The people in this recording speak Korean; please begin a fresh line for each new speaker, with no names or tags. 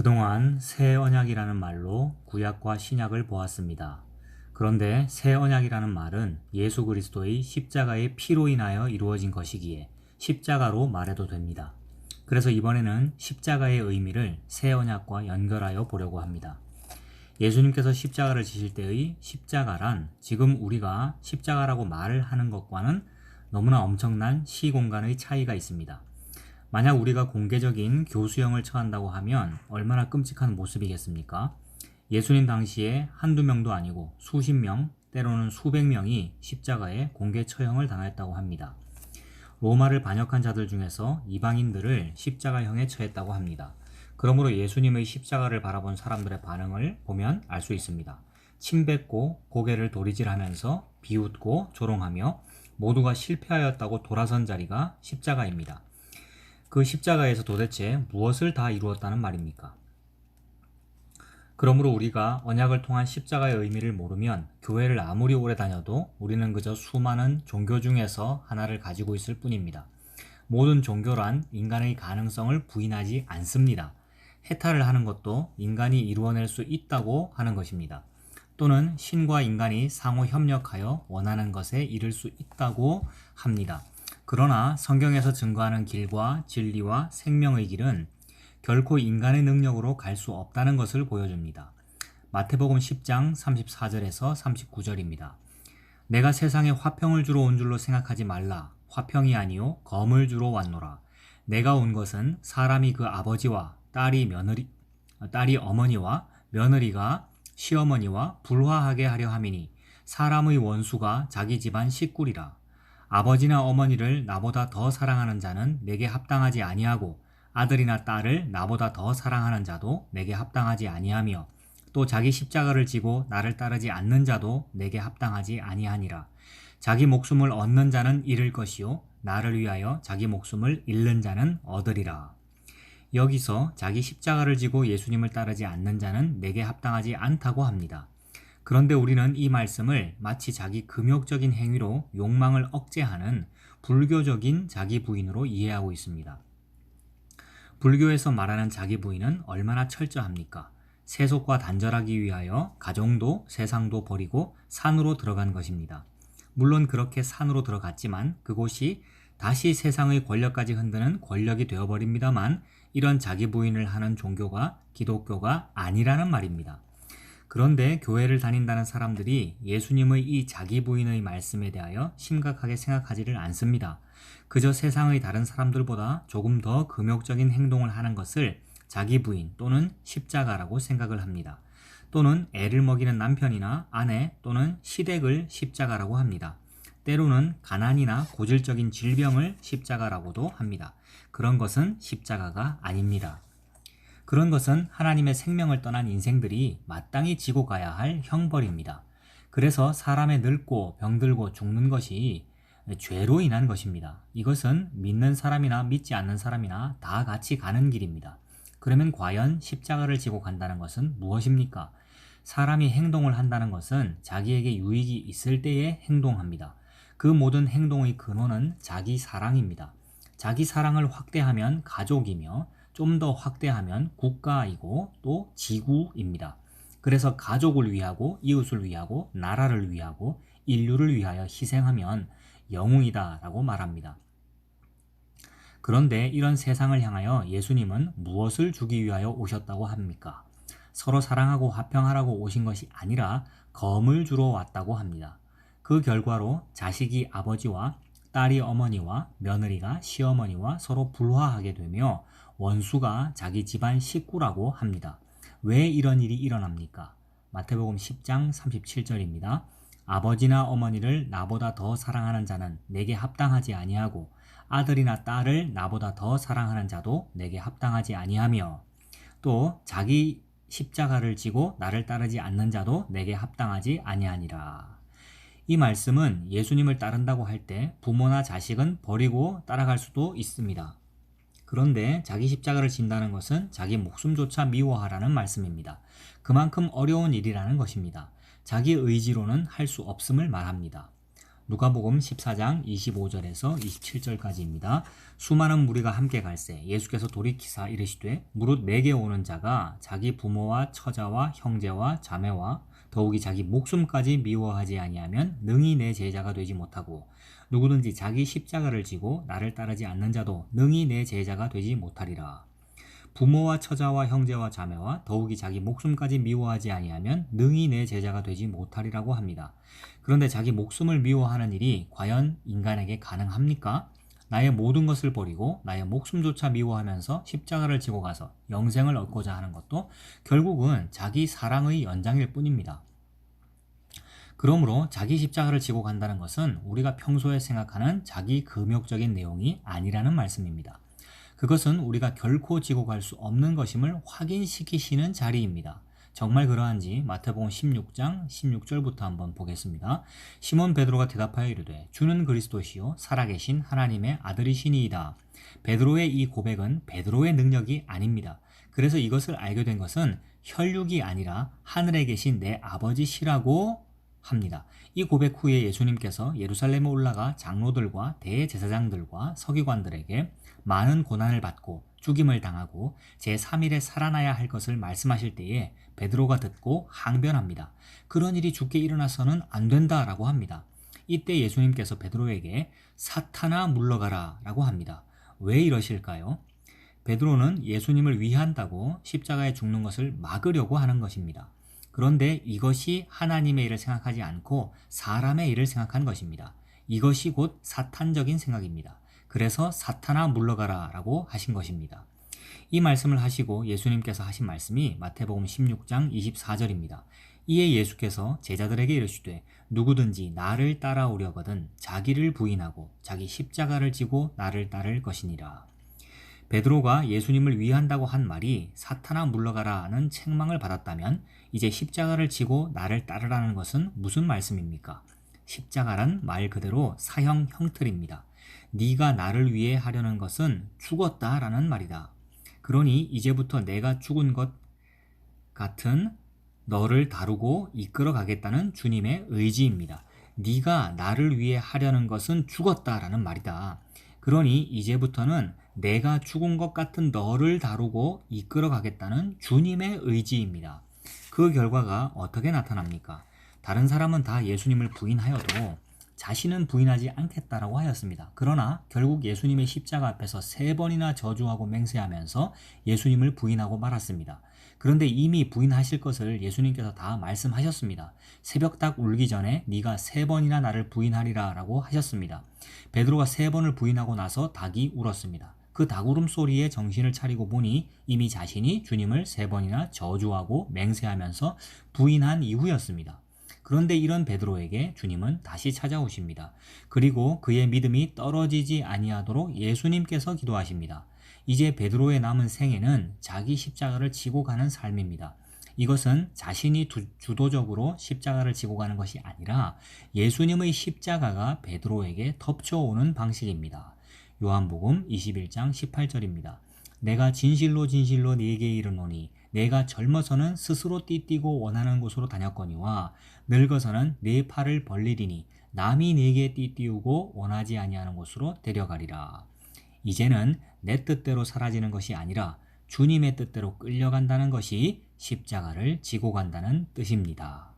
그동안 새 언약이라는 말로 구약과 신약을 보았습니다. 그런데 새 언약이라는 말은 예수 그리스도의 십자가의 피로 인하여 이루어진 것이기에 십자가로 말해도 됩니다. 그래서 이번에는 십자가의 의미를 새 언약과 연결하여 보려고 합니다. 예수님께서 십자가를 지실 때의 십자가란 지금 우리가 십자가라고 말을 하는 것과는 너무나 엄청난 시공간의 차이가 있습니다. 만약 우리가 공개적인 교수형을 처한다고 하면 얼마나 끔찍한 모습이겠습니까? 예수님 당시에 한두 명도 아니고 수십 명, 때로는 수백 명이 십자가에 공개 처형을 당했다고 합니다. 로마를 반역한 자들 중에서 이방인들을 십자가형에 처했다고 합니다. 그러므로 예수님의 십자가를 바라본 사람들의 반응을 보면 알 수 있습니다. 침뱉고 고개를 도리질하면서 비웃고 조롱하며 모두가 실패하였다고 돌아선 자리가 십자가입니다. 그 십자가에서 도대체 무엇을 다 이루었다는 말입니까? 그러므로 우리가 언약을 통한 십자가의 의미를 모르면 교회를 아무리 오래 다녀도 우리는 그저 수많은 종교 중에서 하나를 가지고 있을 뿐입니다. 모든 종교란 인간의 가능성을 부인하지 않습니다. 해탈을 하는 것도 인간이 이루어낼 수 있다고 하는 것입니다. 또는 신과 인간이 상호 협력하여 원하는 것에 이를 수 있다고 합니다. 그러나 성경에서 증거하는 길과 진리와 생명의 길은 결코 인간의 능력으로 갈 수 없다는 것을 보여줍니다. 마태복음 10장 34절에서 39절입니다. 내가 세상에 화평을 주러 온 줄로 생각하지 말라. 화평이 아니요 검을 주러 왔노라. 내가 온 것은 사람이 그 아버지와 딸이 며느리 딸이 어머니와 며느리가 시어머니와 불화하게 하려 함이니 사람의 원수가 자기 집안 식구리라. 아버지나 어머니를 나보다 더 사랑하는 자는 내게 합당하지 아니하고 아들이나 딸을 나보다 더 사랑하는 자도 내게 합당하지 아니하며 또 자기 십자가를 지고 나를 따르지 않는 자도 내게 합당하지 아니하니라. 자기 목숨을 얻는 자는 잃을 것이요 나를 위하여 자기 목숨을 잃는 자는 얻으리라. 여기서 자기 십자가를 지고 예수님을 따르지 않는 자는 내게 합당하지 않다고 합니다. 그런데 우리는 이 말씀을 마치 자기 금욕적인 행위로 욕망을 억제하는 불교적인 자기 부인으로 이해하고 있습니다. 불교에서 말하는 자기 부인은 얼마나 철저합니까? 세속과 단절하기 위하여 가정도 세상도 버리고 산으로 들어간 것입니다. 물론 그렇게 산으로 들어갔지만 그곳이 다시 세상의 권력까지 흔드는 권력이 되어버립니다만 이런 자기 부인을 하는 종교가 기독교가 아니라는 말입니다. 그런데 교회를 다닌다는 사람들이 예수님의 이 자기 부인의 말씀에 대하여 심각하게 생각하지를 않습니다. 그저 세상의 다른 사람들보다 조금 더 금욕적인 행동을 하는 것을 자기 부인 또는 십자가라고 생각을 합니다. 또는 애를 먹이는 남편이나 아내 또는 시댁을 십자가라고 합니다. 때로는 가난이나 고질적인 질병을 십자가라고도 합니다. 그런 것은 십자가가 아닙니다. 그런 것은 하나님의 생명을 떠난 인생들이 마땅히 지고 가야 할 형벌입니다. 그래서 사람의 늙고 병들고 죽는 것이 죄로 인한 것입니다. 이것은 믿는 사람이나 믿지 않는 사람이나 다 같이 가는 길입니다. 그러면 과연 십자가를 지고 간다는 것은 무엇입니까? 사람이 행동을 한다는 것은 자기에게 유익이 있을 때에 행동합니다. 그 모든 행동의 근원은 자기 사랑입니다. 자기 사랑을 확대하면 가족이며 좀 더 확대하면 국가이고 또 지구입니다. 그래서 가족을 위하고 이웃을 위하고 나라를 위하고 인류를 위하여 희생하면 영웅이다라고 말합니다. 그런데 이런 세상을 향하여 예수님은 무엇을 주기 위하여 오셨다고 합니까? 서로 사랑하고 화평하라고 오신 것이 아니라 검을 주러 왔다고 합니다. 그 결과로 자식이 아버지와 딸이 어머니와 며느리가 시어머니와 서로 불화하게 되며 원수가 자기 집안 식구라고 합니다. 왜 이런 일이 일어납니까? 마태복음 10장 37절입니다. 아버지나 어머니를 나보다 더 사랑하는 자는 내게 합당하지 아니하고 아들이나 딸을 나보다 더 사랑하는 자도 내게 합당하지 아니하며 또 자기 십자가를 지고 나를 따르지 않는 자도 내게 합당하지 아니하니라. 이 말씀은 예수님을 따른다고 할 때 부모나 자식은 버리고 따라갈 수도 있습니다. 그런데 자기 십자가를 진다는 것은 자기 목숨조차 미워하라는 말씀입니다. 그만큼 어려운 일이라는 것입니다. 자기 의지로는 할 수 없음을 말합니다. 누가복음 14장 25절에서 27절까지입니다. 수많은 무리가 함께 갈새 예수께서 돌이키사 이르시되 무릇 내게 오는 자가 자기 부모와 처자와 형제와 자매와 더욱이 자기 목숨까지 미워하지 아니하면 능히 내 제자가 되지 못하고 누구든지 자기 십자가를 지고 나를 따르지 않는 자도 능히 내 제자가 되지 못하리라. 부모와 처자와 형제와 자매와 더욱이 자기 목숨까지 미워하지 아니하면 능히 내 제자가 되지 못하리라고 합니다. 그런데 자기 목숨을 미워하는 일이 과연 인간에게 가능합니까? 나의 모든 것을 버리고 나의 목숨조차 미워하면서 십자가를 지고 가서 영생을 얻고자 하는 것도 결국은 자기 사랑의 연장일 뿐입니다. 그러므로 자기 십자가를 지고 간다는 것은 우리가 평소에 생각하는 자기 금욕적인 내용이 아니라는 말씀입니다. 그것은 우리가 결코 지고 갈 수 없는 것임을 확인시키시는 자리입니다. 정말 그러한지 마태복음 16장 16절부터 한번 보겠습니다. 시몬 베드로가 대답하여 이르되 주는 그리스도시요 살아계신 하나님의 아들이시니이다. 베드로의 이 고백은 베드로의 능력이 아닙니다. 그래서 이것을 알게 된 것은 혈육이 아니라 하늘에 계신 내 아버지시라고 합니다. 이 고백 후에 예수님께서 예루살렘에 올라가 장로들과 대제사장들과 서기관들에게 많은 고난을 받고 죽임을 당하고 제3일에 살아나야 할 것을 말씀하실 때에 베드로가 듣고 항변합니다. 그런 일이 죽게 일어나서는 안 된다라고 합니다. 이때 예수님께서 베드로에게 사탄아 물러가라 라고 합니다. 왜 이러실까요? 베드로는 예수님을 위한다고 십자가에 죽는 것을 막으려고 하는 것입니다. 그런데 이것이 하나님의 일을 생각하지 않고 사람의 일을 생각한 것입니다. 이것이 곧 사탄적인 생각입니다. 그래서 사탄아 물러가라 라고 하신 것입니다. 이 말씀을 하시고 예수님께서 하신 말씀이 마태복음 16장 24절입니다. 이에 예수께서 제자들에게 이르시되 누구든지 나를 따라오려거든 자기를 부인하고 자기 십자가를 지고 나를 따를 것이니라. 베드로가 예수님을 위한다고 한 말이 사탄아 물러가라는 책망을 받았다면 이제 십자가를 지고 나를 따르라는 것은 무슨 말씀입니까? 십자가란 말 그대로 사형 형틀입니다. 네가 나를 위해 하려는 것은 죽었다라는 말이다. 그러니 이제부터 내가 죽은 것 같은 너를 다루고 이끌어 가겠다는 주님의 의지입니다. 네가 나를 위해 하려는 것은 죽었다라는 말이다. 그러니 이제부터는 내가 죽은 것 같은 너를 다루고 이끌어 가겠다는 주님의 의지입니다. 그 결과가 어떻게 나타납니까? 다른 사람은 다 예수님을 부인하여도 자신은 부인하지 않겠다라고 하였습니다. 그러나 결국 예수님의 십자가 앞에서 세 번이나 저주하고 맹세하면서 예수님을 부인하고 말았습니다. 그런데 이미 부인하실 것을 예수님께서 다 말씀하셨습니다. 새벽 닭 울기 전에 네가 세 번이나 나를 부인하리라라고 하셨습니다. 베드로가 세 번을 부인하고 나서 닭이 울었습니다. 그 닭울음 소리에 정신을 차리고 보니 이미 자신이 주님을 세 번이나 저주하고 맹세하면서 부인한 이후였습니다. 그런데 이런 베드로에게 주님은 다시 찾아오십니다. 그리고 그의 믿음이 떨어지지 아니하도록 예수님께서 기도하십니다. 이제 베드로의 남은 생애는 자기 십자가를 지고 가는 삶입니다. 이것은 자신이 두, 주도적으로 십자가를 지고 가는 것이 아니라 예수님의 십자가가 베드로에게 덮쳐오는 방식입니다. 요한복음 21장 18절입니다. 내가 진실로 진실로 네게 이르노니 내가 젊어서는 스스로 띠띠고 원하는 곳으로 다녔거니와 늙어서는 네 팔을 벌리리니 남이 네게 띠띠우고 원하지 아니하는 곳으로 데려가리라. 이제는 내 뜻대로 사라지는 것이 아니라 주님의 뜻대로 끌려간다는 것이 십자가를 지고 간다는 뜻입니다.